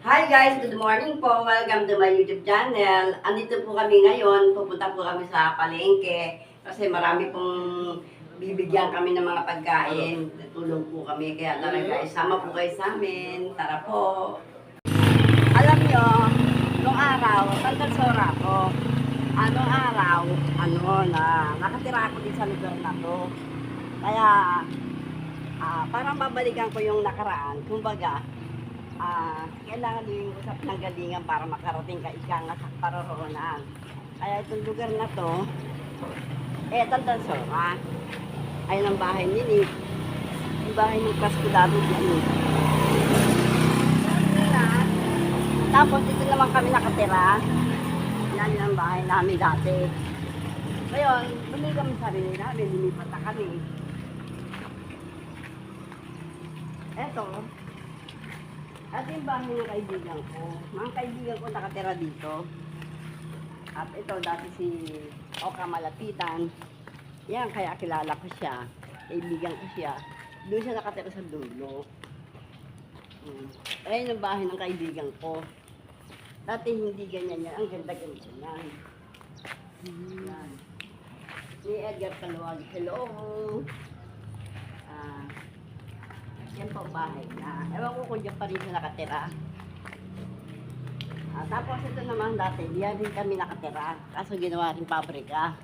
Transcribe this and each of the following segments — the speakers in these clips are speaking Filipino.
Hi guys, good morning po. Welcome to my YouTube channel. Andito po kami ngayon. Pupunta po kami sa palengke kasi marami pong bibigyan kami ng mga pagkain. Tulong po kami. Kaya talaga, isama po kayo sa amin. Tara po. Alam nyo, nung araw, tantansora ko. Anong araw, ano, na nakatira ako din sa lugar na to. Kaya, ah, parang babalikan ko yung nakaraan. Kumbaga, ah, kailangan din usap ng galingan para makarating ka ika nga sa paroroonan. Kaya itong lugar na to, eh, Tantansora. Ayun ang bahay ni Nick. Yung bahay ng Pascudado eh. Tapos dito naman kami nakatira. Yan yung bahay namin dati. Ngayon, bumili kami sa sarili namin, lumipat na kami. Eto, at yung bahay ng kaibigan ko. Mga kaibigan ko nakatira dito. At ito, dati si Oka Malapitan. Yan, kaya kilala ko siya. Kaibigan ko siya. Doon siya nakatira sa dulo. Hmm. Ayun ang bahay ng kaibigan ko. Dati hindi ganyan yan. Ang ganda-ganda yan. Yan. Ni Edgar Kaluwag. Hello. Ah, yan po bahay na. Ewan ko kung dyan pa rin siya nakatira. Ah, tapos ito naman dati, diyan rin kami nakatira. Kaso ginawa rin pabrika.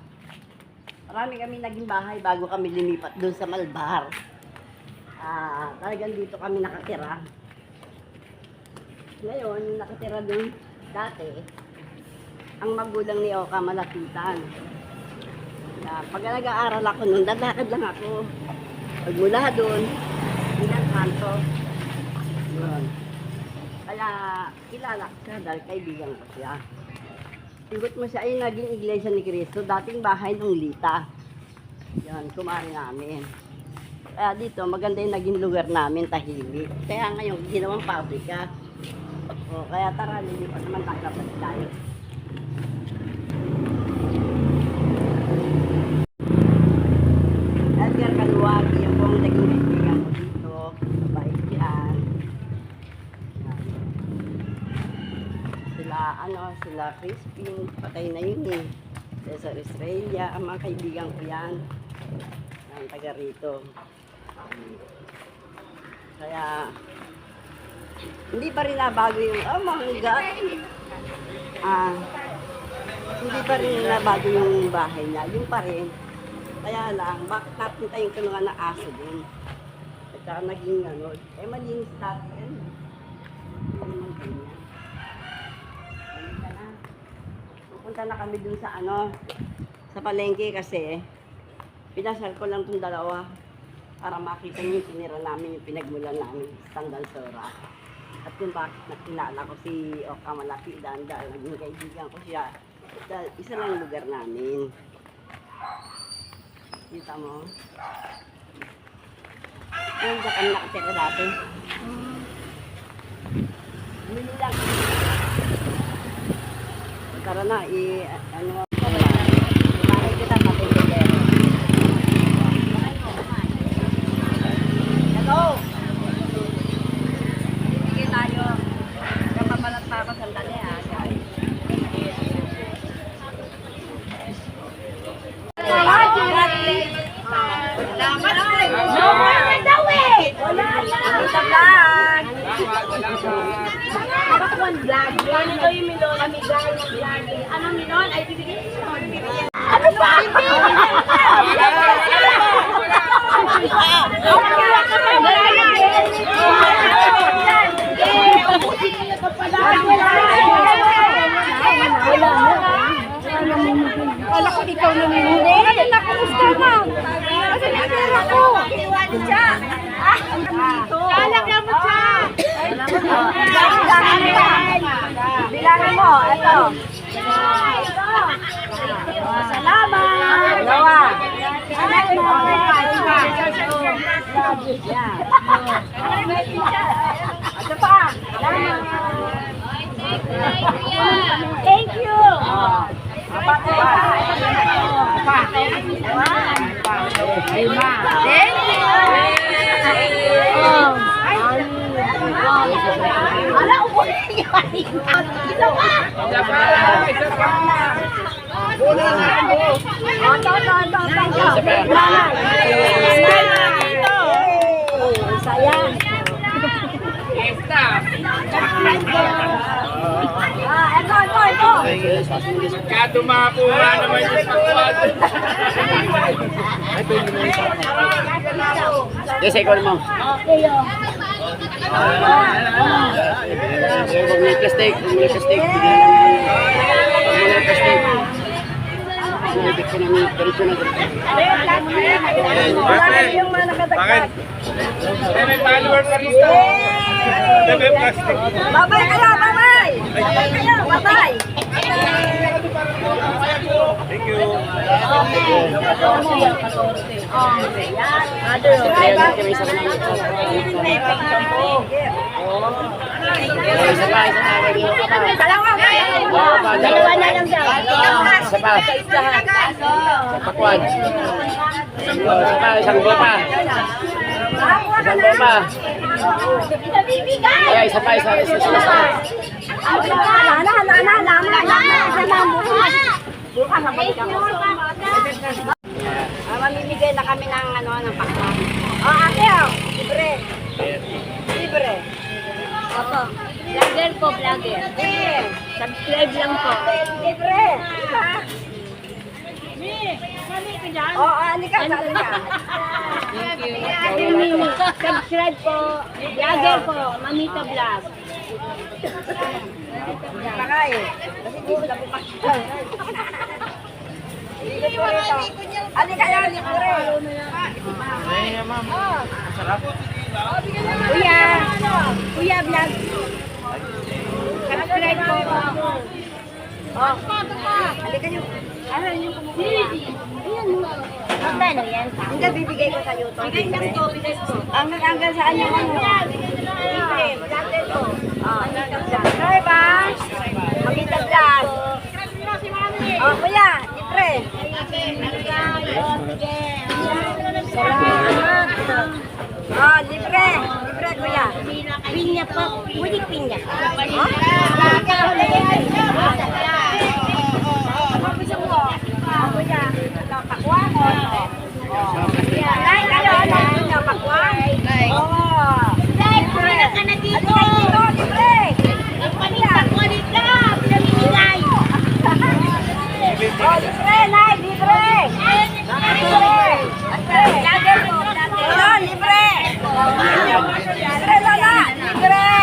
Marami kami naging bahay bago kami lumipat doon sa Malbar. Ah, talagang dito kami nakatira. Ngayon, nakatira doon dati, ang magulang ni Oka malapitan. Na, pag nag-aaral ako noon, dadakad lang ako. Pagmula doon, ilang kanto. Yun. Kaya kilala siya dahil kaibigan ko siya. Sigot mo siya ay naging iglesia ni Cristo, dating bahay ng Lita. Yan, kumari namin. Kaya dito, maganda yung naging lugar namin, tahimik. Kaya ngayon, ginawang pabrika. O, kaya tara, lilipat naman tayo tayo. Edgar Kaluwagi, yung pong naging kaibigan ko dito. Mabait yan. Yan. Sila, sila Crispin, patay na yun eh. Cesar Estrella, ang mga kaibigan ko yan. Ang taga rito. Kaya, hindi pa rin nabago yung, oh, mangga. Ah, hindi pa rin nabago yung bahay niya. Yung pa rin. Kaya lang, bakit natin tayong tulungan ng aso din? At saka naging ano, eh malinis dati yan. Hindi naman ganyan. Halika na. Pupunta na kami dun sa ano, sa palengke kasi pinasal ko lang tong dalawa para makita niyo yung tinira namin, yung pinagmulan namin sa Sora. At kung bakit nakilala ko si Oka Malapidan dahil naging kaibigan ko siya. Dahil isa lang yung lugar namin. Kita mo? Yung sa kami nakatira dati. Bumili lang. Tara na, i... ano... Kumain kita sa tindero. Hello! Sige tayo. Kapapalat pa ako sandali ha, guys. No more than the way! Wala na! Sa vlog! Bakwan vlog. Ano daw yung milon? Amigay ng vlog. Ano milon? Ay, bibigyan ko siya. Ano? Wala ko ikaw na nilunod. Wala na kumusta na. Kasi pera ko. Iwan siya. Ah, Alam na mo siya. Bilangin mo, ito. Salamat! Dalawa. Salamat. Thank you. Thank you. Ala, upo. Kaya tumakuha naman yung sakwad. Yes, ikaw oh. Huwag may plastic, huwag may plastic. Bigyan lang. Huwag may plastic. Ko namin, diretso na diretso. Wala na yung mga nakadagdag. May follower ka rito. Dabi plastic. Babay kayo, babay! Babay kayo, babay! Thank you. Isa pa, isa pa. Dalawa Dalawa, na lang daw. Isa pa. Pakwan. Isa pa, isang bopa. Isang bopa. Kaya isa pa, isa, isa, isa, isa. Lala, lala, lala, lala, lala. Ah, mamimigay na kami ng ano ng pakwan. Oh, ate oh, libre. Libre. Opo. Vlogger po, vlogger. Subscribe lang po. Libre. Oo, oh, ano ka, ano ka? Subscribe po. Vlogger po, Mamita Vlog. Eh. Kasi di po pa. Ali kayo, libre. Ay, ma'am. Sarap. Kuya vlog. Subscribe po. Oh. Halika nyo. Ano yung kumukuha? Ayan mo. Magkano yan? Hindi, bibigay ko sa'yo to. Bigay ko, bigay ko. Hanggang, hanggang saan yung ano? Libre, vlogger ko. Oh, subscribe ah. Mamita vlog. Oh, kuya, libre. Salamat. Oh, libre. Libre, kuya. Pinya po. Pwede pinya. Oh? Oh, kuya. Pakwa ko. Oh. Nay, kayo, nay. Pakwa. Oh. Libre. Ka na dito. Libre. Nagpanita ko dito. Pinamimigay. Oh, libre, nay. Libre. Libre. Libre. Oh, libre. Libre, Lola. Libre.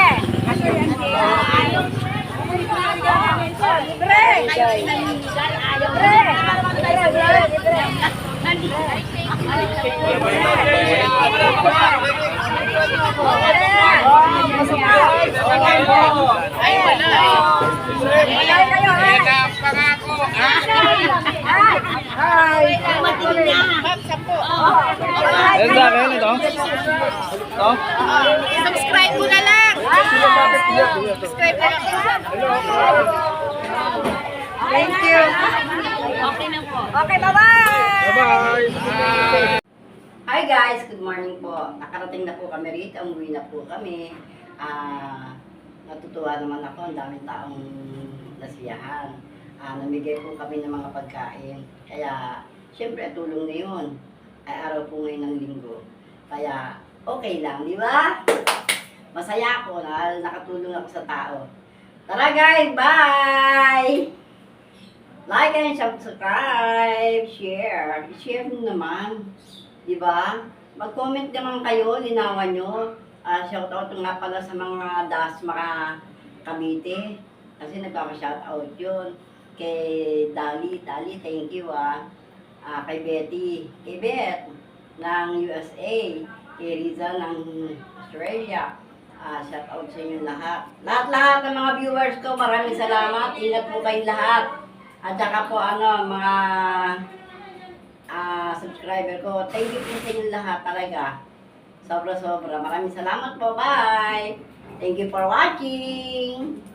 Oh, libre. Libre. Libre. Libre. Ay, wala. Wala kayo, ha? Teka, pangako. Ah, Hi. Mating na. Ano sa akin ito? Ito? Subscribe mo na lang. Subscribe na lang. Thank you. Okay na po. Okay, bye-bye. bye-bye. Hi guys, good morning po. Nakarating na po kami rito, umuwi na po kami. Ah, natutuwa naman ako, ang daming taong nasiyahan. Ah, namigay po kami ng mga pagkain. Kaya, syempre, tulong na yun. Ay araw po ngayon ng linggo. Kaya, okay lang, di ba? Masaya ako na nakatulong ako sa tao. Tara guys, bye! Like and subscribe, share. I-share nyo naman. Di ba? Mag-comment naman kayo, linawan nyo. Ah, shout out nga pala sa mga das mga Cavite. Kasi nagpapa-shout out yun. Kay Dali, Dali, thank you ah. Ah, kay Betty, kay Beth ng USA, kay Riza ng Australia. Ah, shout out sa inyo lahat. Lahat-lahat ng mga viewers ko, maraming salamat. Ingat po kayong lahat. At saka po ano, mga ah subscriber ko. Thank you po sa inyo lahat talaga. Sobra-sobra. Maraming salamat po. Bye! Thank you for watching!